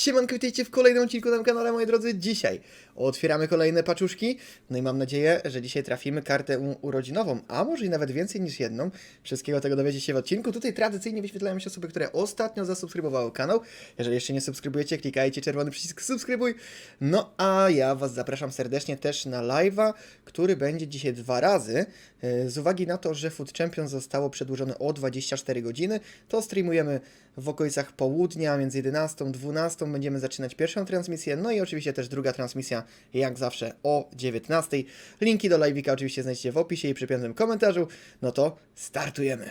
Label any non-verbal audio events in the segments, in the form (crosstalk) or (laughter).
Siemanko, witajcie w kolejnym odcinku na kanale, moi drodzy. Dzisiaj otwieramy kolejne paczuszki. No i mam nadzieję, że dzisiaj trafimy kartę urodzinową, a może i nawet więcej niż jedną. Wszystkiego tego dowiecie się w odcinku. Tutaj tradycyjnie wyświetlają się osoby, które ostatnio zasubskrybowały kanał. Jeżeli jeszcze nie subskrybujecie, klikajcie czerwony przycisk subskrybuj. No a ja Was zapraszam serdecznie też na live'a, który będzie dzisiaj dwa razy. E, z uwagi na to, że Food Champion zostało przedłużone o 24 godziny, to streamujemy w okolicach południa między 11, 12, będziemy zaczynać pierwszą transmisję. No i oczywiście też druga transmisja, jak zawsze o 19. Linki do live'ika oczywiście znajdziecie w opisie i przypiętym komentarzu. No to startujemy!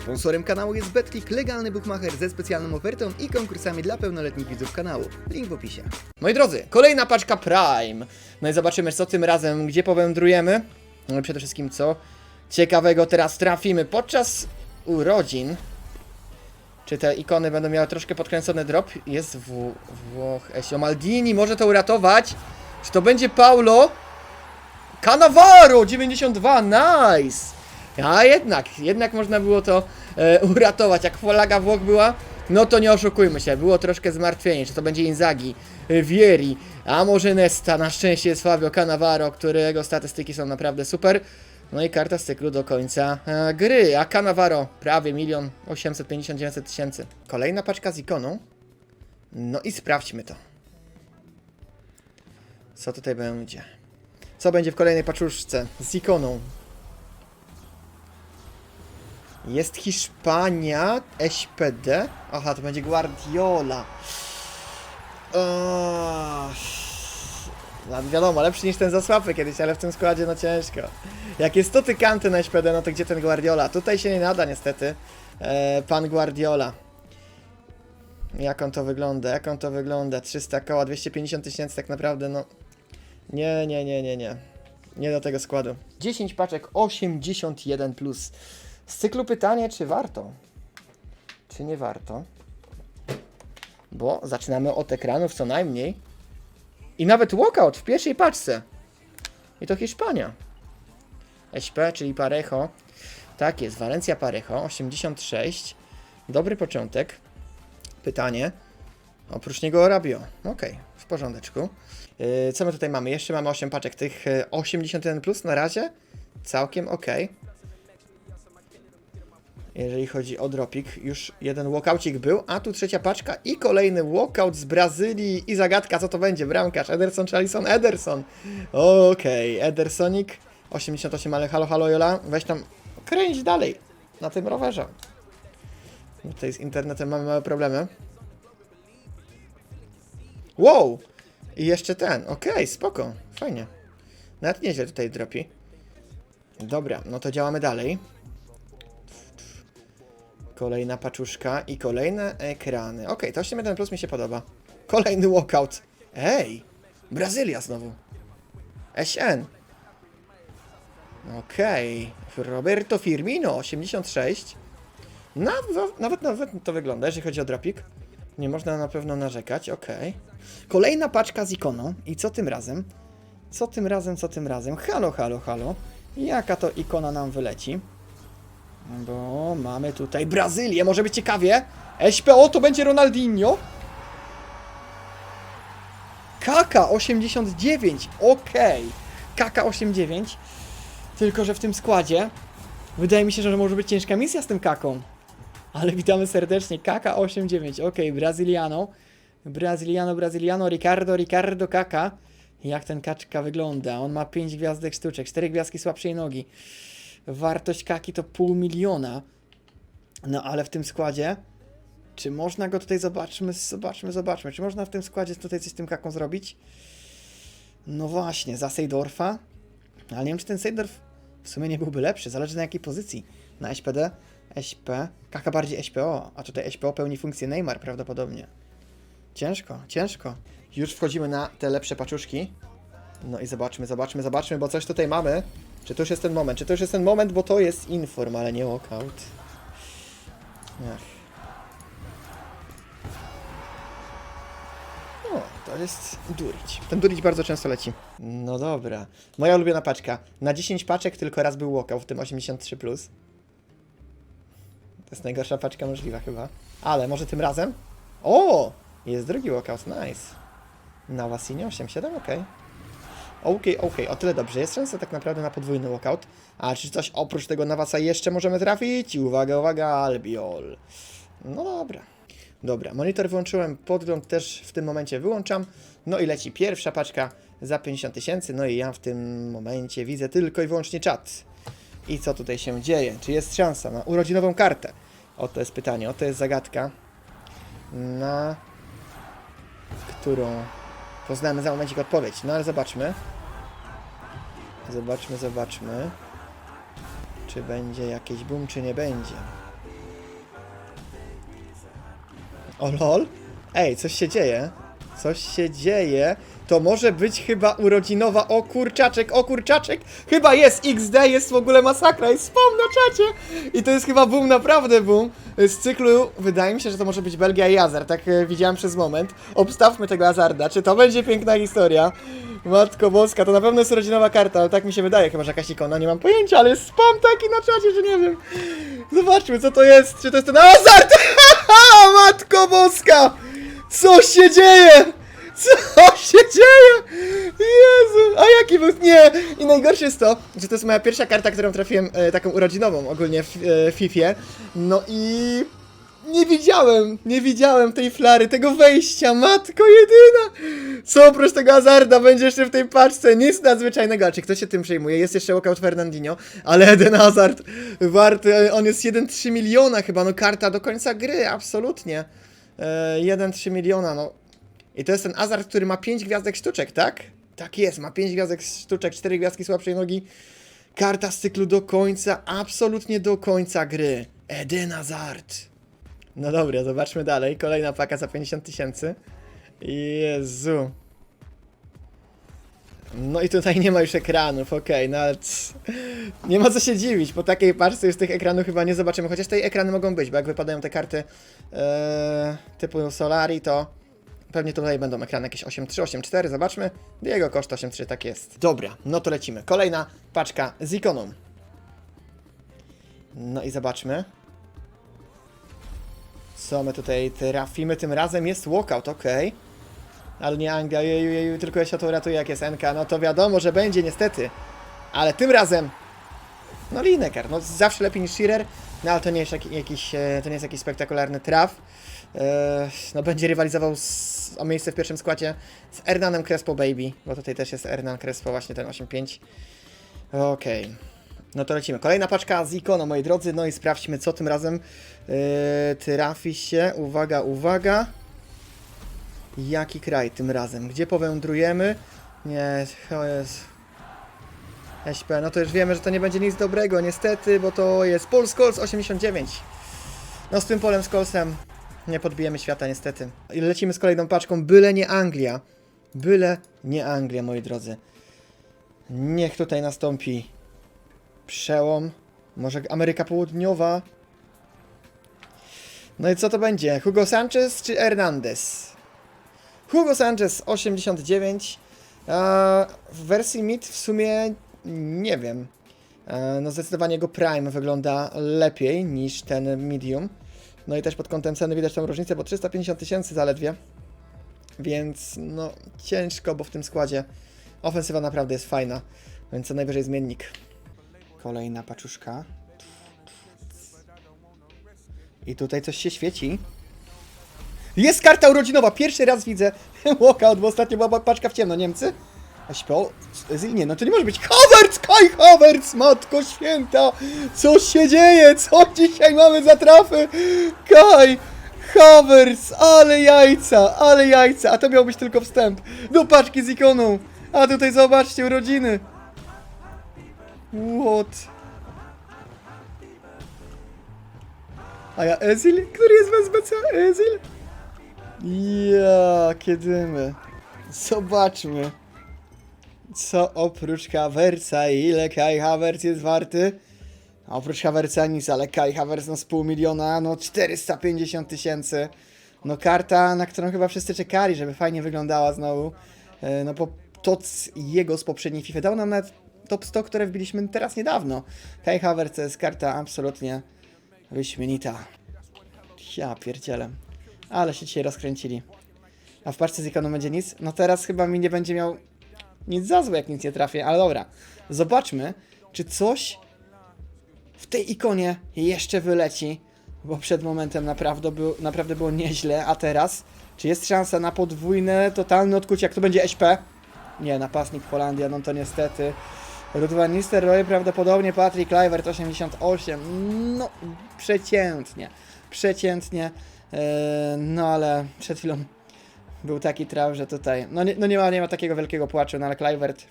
Sponsorem kanału jest Betclick, legalny bookmacher ze specjalną ofertą i konkursami dla pełnoletnich widzów kanału. Link w opisie. Moi drodzy, kolejna paczka Prime. No i zobaczymy co tym razem, gdzie powędrujemy. No i przede wszystkim co ciekawego teraz trafimy. Podczas urodzin czy te ikony będą miały troszkę podkręcony drop? Jest w Włoch, Esio Maldini, może to uratować. Czy to będzie Paulo? Cannavaro 92, nice! A jednak, jednak można było to e, uratować. Jak flaga Włoch była, no to nie oszukujmy się, było troszkę zmartwienie. Czy to będzie Inzaghi, e, Vieri, a może Nesta. Na szczęście jest Fabio Cannavaro, którego statystyki są naprawdę super. No i karta z cyklu do końca e, gry. A Cannavaro prawie milion 850 tysięcy. Kolejna paczka z ikoną. No i sprawdźmy to. Co tutaj będzie? Co będzie w kolejnej paczuszce z ikoną? Jest Hiszpania, SPD. Aha, to będzie Guardiola. Ach. No, wiadomo, lepszy niż ten zasłapy kiedyś, ale w tym składzie no ciężko. Jak jest to tykanty na SPD, no to gdzie ten Guardiola? Tutaj się nie nada niestety. E, pan Guardiola. Jak on to wygląda? Jak on to wygląda? 300 koła, 250 tysięcy tak naprawdę, no. Nie, nie, nie, nie, nie. Nie do tego składu. 10 paczek 81 plus. Z cyklu pytanie, czy warto? Czy nie warto? Bo zaczynamy od ekranów co najmniej. I nawet walkout w pierwszej paczce. I to Hiszpania. SP, czyli Parejo. Tak jest, Valencia Parejo, 86. Dobry początek. Pytanie. Oprócz niego Rabio. Okej, w porządeczku. Yy, co my tutaj mamy? Jeszcze mamy 8 paczek tych yy, 81 plus na razie. Całkiem ok. Jeżeli chodzi o dropik, już jeden walkoucik był, a tu trzecia paczka i kolejny walkout z Brazylii i zagadka, co to będzie? Bramkarz, Ederson czy Alisson? Ederson. Okej, Edersonik, 88, ale halo, halo Jola, weź tam, kręć dalej na tym rowerze. Tutaj z internetem mamy małe problemy. Wow! I jeszcze ten, okej, spoko, fajnie. Nawet nieźle tutaj dropi. Dobra, no to działamy dalej. Kolejna paczuszka i kolejne ekrany. Okej, to 81 plus mi się podoba. Kolejny walkout. Ej! Brazylia znowu. SN. Okej. Roberto Firmino, 86. Nawet, nawet, nawet to wygląda, jeżeli chodzi o dropik. Nie można na pewno narzekać, okej. Kolejna paczka z ikoną. I co tym razem? Co tym razem, co tym razem? Halo, halo, halo. Jaka to ikona nam wyleci? Bo mamy tutaj Brazylię, może być ciekawie. SPO to będzie Ronaldinho. Kaka 89, okej. Kaka 89. Tylko, że w tym składzie wydaje mi się, że może być ciężka misja z tym kaką. Ale witamy serdecznie. Kaka 89, okej, Brazyliano. Brazyliano, Brazyliano, Ricardo, Ricardo Kaka. Jak ten kaczka wygląda? On ma 5 gwiazdek sztuczek, 4 gwiazdki słabszej nogi. Wartość kaki to pół miliona. No ale w tym składzie, czy można go tutaj zobaczmy, zobaczmy, zobaczmy, czy można w tym składzie tutaj coś z tym kaką zrobić? No właśnie, za Seydorfa. Ale nie wiem, czy ten Seydorf w sumie nie byłby lepszy, zależy na jakiej pozycji. Na SPD, SP, kaka bardziej SPO, a tutaj SPO pełni funkcję Neymar prawdopodobnie. Ciężko, ciężko. Już wchodzimy na te lepsze paczuszki. No i zobaczmy, zobaczmy, zobaczmy, bo coś tutaj mamy. Czy to już jest ten moment? Czy to już jest ten moment, bo to jest inform, ale nie walkout. Ach. O, to jest Durić. Ten Durić bardzo często leci. No dobra. Moja ulubiona paczka. Na 10 paczek tylko raz był walkout, w tym 83+. Plus. To jest najgorsza paczka możliwa chyba. Ale może tym razem? O! Jest drugi walkout, nice. Na Wasinie 8-7, okej. Okej, okej, o tyle dobrze. Jest szansa tak naprawdę na podwójny walkout. A czy coś oprócz tego Nawasa jeszcze możemy trafić? Uwaga, uwaga, Albiol. No dobra. Dobra, monitor wyłączyłem, podgląd też w tym momencie wyłączam. No i leci pierwsza paczka za 50 tysięcy. No i ja w tym momencie widzę tylko i wyłącznie czat. I co tutaj się dzieje? Czy jest szansa na urodzinową kartę? Oto jest pytanie, oto jest zagadka, na którą poznamy za momencik odpowiedź. No ale zobaczmy. Zobaczmy, zobaczmy. Czy będzie jakiś boom, czy nie będzie. O lol. Ej, coś się dzieje. Coś się dzieje. To może być chyba urodzinowa. O kurczaczek, o kurczaczek. Chyba jest XD, jest w ogóle masakra. Jest spam na czacie. I to jest chyba boom, naprawdę boom. Z cyklu, wydaje mi się, że to może być Belgia i Azar. Tak e, widziałem przez moment. Obstawmy tego Azarda. Czy to będzie piękna historia? Matko Boska, to na pewno jest urodzinowa karta, ale tak mi się wydaje, chyba że jakaś ikona, nie mam pojęcia, ale jest spam taki na czacie, że nie wiem. Zobaczmy, co to jest. Czy to jest ten Azard? (laughs) Matko Boska! Co się dzieje? Co się dzieje? Jezu, a jaki był... Nie! I najgorsze jest to, że to jest moja pierwsza karta, którą trafiłem e, taką urodzinową ogólnie w e, Fifie. No i... Nie widziałem, nie widziałem tej flary, tego wejścia, matko jedyna! Co oprócz tego Azarda będzie jeszcze w tej paczce? Nic nadzwyczajnego. A czy ktoś się tym przejmuje? Jest jeszcze walkout Fernandinho, ale Eden Hazard warty, on jest 1,3 miliona chyba, no karta do końca gry, absolutnie. E, 1,3 miliona, no. I to jest ten Hazard, który ma 5 gwiazdek sztuczek, tak? Tak jest, ma 5 gwiazdek sztuczek, 4 gwiazdki słabszej nogi. Karta z cyklu do końca, absolutnie do końca gry. Eden Hazard. No dobra, zobaczmy dalej. Kolejna paka za 50 tysięcy. Jezu. No i tutaj nie ma już ekranów, okej, no ale nie ma co się dziwić, po takiej paczce już tych ekranów chyba nie zobaczymy, chociaż te ekrany mogą być, bo jak wypadają te karty e, typu Solari, to pewnie tutaj będą ekrany jakieś 8.3, 8.4, zobaczmy. Jego koszt 8.3, tak jest. Dobra, no to lecimy. Kolejna paczka z ikoną. No i zobaczmy. Co my tutaj trafimy? Tym razem jest walkout, okej. Ale nie Anglia, jeju, jeju, tylko ja się to uratuje jak jest NK. No to wiadomo, że będzie niestety. Ale tym razem... No Lineker, no zawsze lepiej niż Shearer. No ale to nie jest jak, jakiś, e, to nie jest jakiś spektakularny traf. E, no będzie rywalizował z, o miejsce w pierwszym składzie z Hernanem Crespo Baby. Bo tutaj też jest Hernan Crespo, właśnie ten 8-5. Okej. No to lecimy. Kolejna paczka z ikoną, moi drodzy. No i sprawdźmy, co tym razem yy, trafi się. Uwaga, uwaga. Jaki kraj tym razem? Gdzie powędrujemy? Nie, to jest... SP, no to już wiemy, że to nie będzie nic dobrego, niestety, bo to jest Paul Scholes 89. No z tym polem Scholesem nie podbijemy świata, niestety. I lecimy z kolejną paczką, byle nie Anglia. Byle nie Anglia, moi drodzy. Niech tutaj nastąpi przełom. Może Ameryka Południowa. No i co to będzie? Hugo Sanchez czy Hernandez? Hugo Sanchez 89. A w wersji mid w sumie nie wiem. E, No zdecydowanie jego prime wygląda lepiej niż ten medium. No i też pod kątem ceny widać tą różnicę, bo 350 tysięcy zaledwie. Więc no ciężko, bo w tym składzie ofensywa naprawdę jest fajna. Więc co najwyżej zmiennik. Kolejna paczuszka. I tutaj coś się świeci. Jest karta urodzinowa! Pierwszy raz widzę (laughs) walkout, bo ostatnio była paczka w ciemno. Niemcy? A śpią? Nie, no to nie może być. Havertz! Kai Havertz! Matko święta! Co się dzieje? Co dzisiaj mamy za trafy? Kai Havertz! Ale jajca! Ale jajca! A to miał być tylko wstęp do paczki z ikoną. A tutaj zobaczcie, urodziny. What? A ja Ezil? Który jest w SBC? Ezil? Ja, kiedy my. Zobaczmy. Co oprócz Havertza, ile Kai Havertz jest warty? Oprócz Havertza nic, ale Kai Havertz no z pół miliona, no 450 tysięcy. No karta, na którą chyba wszyscy czekali, żeby fajnie wyglądała znowu. E, No bo to z jego z poprzedniej FIFA dał nam nawet top 100, które wbiliśmy teraz niedawno. Kai Havertz to jest karta absolutnie wyśmienita. Ja pierdzielę. Ale się dzisiaj rozkręcili. A w paczce z ikoną będzie nic? No teraz chyba mi nie będzie miał nic za złe, jak nic nie trafię, ale dobra. Zobaczmy, czy coś w tej ikonie jeszcze wyleci, bo przed momentem naprawdę, był, naprawdę było nieźle, a teraz, czy jest szansa na podwójne, totalne odkucie, jak to będzie SP? Nie, napastnik Holandia, no to niestety. Rudwan Nistelrooy prawdopodobnie, Patrick Kluivert 88, no przeciętnie, przeciętnie, no ale przed chwilą był taki traf, że tutaj, no nie, no nie, ma, nie ma takiego wielkiego płaczu, no ale Kluivert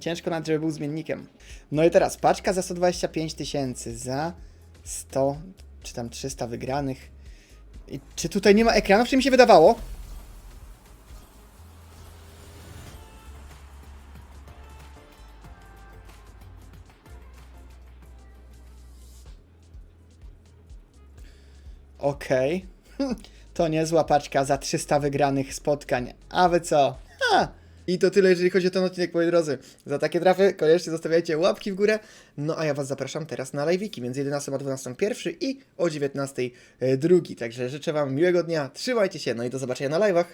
ciężko nawet, żeby był zmiennikiem. No i teraz paczka za 125 tysięcy, za 100 czy tam 300 wygranych. I czy tutaj nie ma ekranów, czy mi się wydawało? Okej. To niezła paczka za 300 wygranych spotkań. A wy co? Ha! I to tyle, jeżeli chodzi o ten odcinek, moi drodzy. Za takie trafy koniecznie zostawiajcie łapki w górę. No a ja was zapraszam teraz na live'iki między 11 a 12 pierwszy i o 19 drugi. Także życzę wam miłego dnia, trzymajcie się, no i do zobaczenia na live'ach.